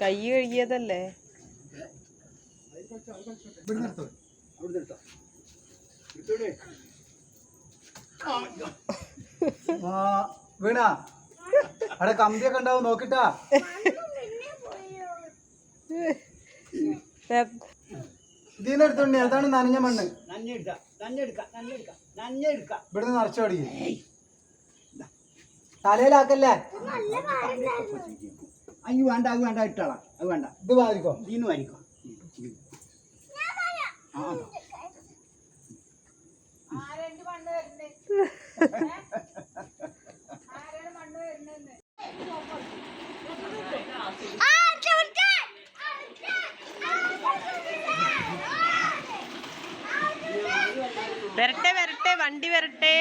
കൈ കഴുകിയതല്ലേ? വീണ അവിടെ കമ്പിയൊക്കെ ഉണ്ടാവും നോക്കിട്ടാ. ഇതിന്ന് എടുത്തോണ്ടി അതാണ് നനഞ്ഞ മണ്ണ്. നഞ്ഞെടുക്ക നഞ്ഞെടുക്ക നഞ്ഞെടുക്ക നഞ്ഞെടുക്ക ഇവിടുന്ന് നിറച്ചു തുടങ്ങി. തലയിലാക്കല്ലേ? അയ്യോ വേണ്ട അത് വേണ്ട ഇട്ടോളാം. അത് വേണ്ട. ഇത് വാരിക്കോ? ഇതിന്ന് വാരിക്കോ. ആ. വരട്ടെ വരട്ടെ വണ്ടി വരട്ടെ.